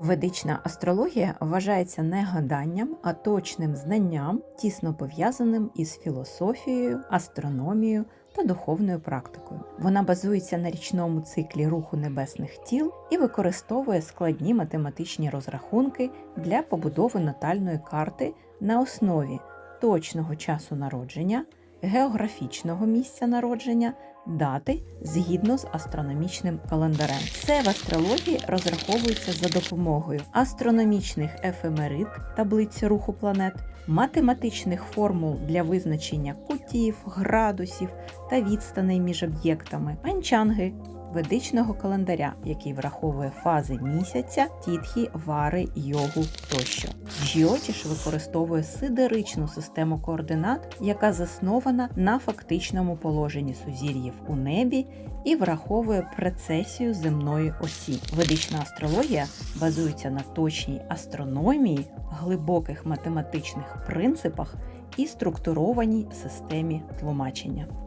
Ведична астрологія вважається не гаданням, а точним знанням, тісно пов'язаним із філософією, астрономією та духовною практикою. Вона базується на річному циклі руху небесних тіл і використовує складні математичні розрахунки для побудови натальної карти на основі точного часу народження, географічного місця народження, дати згідно з астрономічним календарем. Все в астрології розраховується за допомогою астрономічних ефемерид, таблиці руху планет, математичних формул для визначення кутів, градусів та відстаней між об'єктами, панчанги, ведичного календаря, який враховує фази місяця, тітхі, вари, йогу тощо. Джіотіш використовує сидеричну систему координат, яка заснована на фактичному положенні сузір'їв у небі і враховує прецесію земної осі. Ведична астрологія базується на точній астрономії, глибоких математичних принципах і структурованій системі тлумачення.